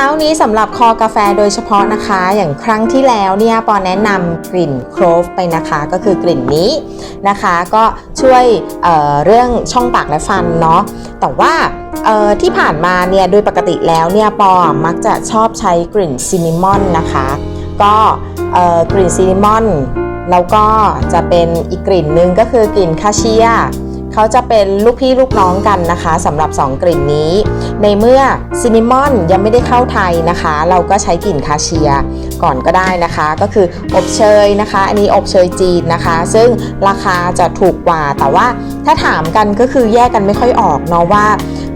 ช้านี้สำหรับคอกาแฟโดยเฉพาะนะคะ อย่างครั้งที่แล้วเนี่ยปอแนะนำกลิ่นโครฟไปนะคะ ก็คือกลิ่นนี้นะคะ ก็ช่วยเเรื่องช่องปากและฟันเนาะแต่ว่าที่ผ่านมาเนี่ยโดยปกติแล้วเนี่ยปอมักจะชอบใช้กลิ่นซินนามอนนะคะ ก็กลิ่นซินนามอนแล้วก็จะเป็นอีกกลิ่นหนึ่งก็คือกลิ่นคาเชีย เขาจะเป็นลูกพี่ลูกน้องกันนะคะสำหรับ 2 กลิ่นนี้ ในเมื่อซินนามอนยังไม่ได้เข้าไทยนะคะ เราก็ใช้กลิ่นคาเชียก่อนก็ได้นะคะ ก็คืออบเชยนะคะ อันนี้อบเชยจีนนะคะ ซึ่งราคาจะถูกกว่าแต่ว่าถ้าถามกันก็คือแยกกันไม่ค่อยออกเนาะว่า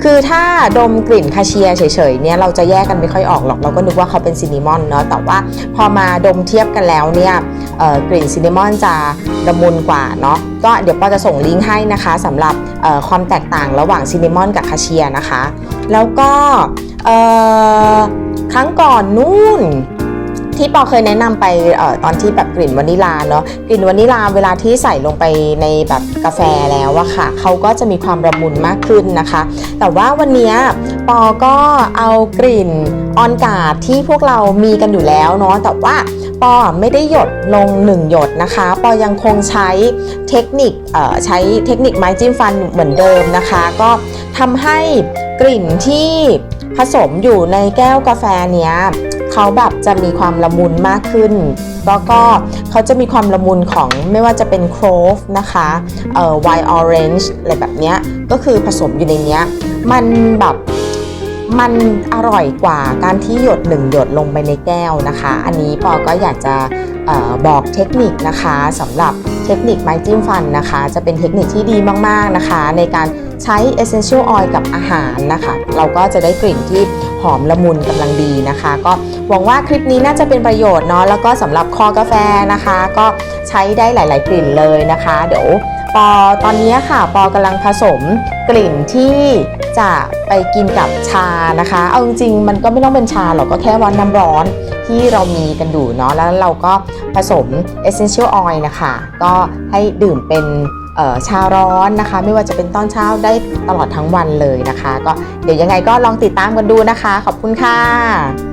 คือถ้าดมกลิ่นคาเชียเฉยๆเนี่ยเราจะแยกกันไม่ค่อยออกหรอกเราก็นึกว่าเขาเป็นซินนามอนเนาะแต่ว่าพอมาดมเทียบกันแล้วเนี่ยกลิ่นซินนามอนจะละมุนกว่าเนาะก็เดี๋ยวปอจะส่งลิงก์ให้นะคะสำหรับความแตกต่างระหว่างซินนามอนกับคาเชียนะคะ แล้วก็ครั้งก่อนนู่น ที่ปอเคยแนะนำไปออตอนที่แบบกลิ่นวานิลาเนาะกลิ่นวานิลาเวลาที่ใส่ลงไปในแบบกาแฟแล้วอะค่ะเขาก็จะมีความระมุนมากขึ้นนะคะ แต่ว่าวันนี้ปอก็เอากลิ่นออนกาดที่พวกเรามีกันอยู่แล้วเนาะแต่ว่าปอไม่ได้หยดลง 1 หยดนะคะ ปอยังคงใช้เทคนิคใช้เทคนิคไม้จิ้มฟันเหมือนเดิมนะคะ ก็ทำให้กลิ่นที่ผสมอยู่ในแก้วกาแฟเนี้ย เขาแบบจะมีความละมุนมากขึ้น แล้วก็เขาจะมีความละมุนของไม่ว่าจะเป็นโครฟนะคะเอ่อไวน์ออเรนจ์อะไรแบบเนี้ยก็คือผสมอยู่ในเนี้ยมันแบบมันอร่อยกว่าการที่หยดหนึ่งหยดลงไปในแก้วนะคะ อันนี้ปอก็อยากจะออบอกเทคนิคนะคะสำหรับเทคนิคไม้จิ้มฟันนะคะ จะเป็นเทคนิคที่ดีมากๆนะคะ ในการ ใช้ Essential Oil กับอาหารนะคะ เราก็จะได้กลิ่นที่หอมละมุนกำลังดีนะคะ ก็หวังว่าคลิปนี้น่าจะเป็นประโยชน์เนาะแล้วก็สำหรับคอกาแฟนะคะ ก็ใช้ได้หลาย ๆ กลิ่นเลยนะคะ เดี๋ยวปอตอนนี้ค่ะ ปอกำลังผสมกลิ่นที่จะไปกินกับชานะคะ เอาจริงๆมันก็ไม่ต้องเป็นชาหรอกก็แค่วันน้ำร้อนที่เรามีกันอยู่เนาะแล้วเราก็ผสม essential oil นะคะ ก็ให้ดื่มเป็น ชาร้อนนะคะ ไม่ว่าจะเป็นตอนเช้าได้ตลอดทั้งวันเลยนะคะ ก็เดี๋ยวยังไงก็ลองติดตามกันดูนะคะ ขอบคุณค่ะ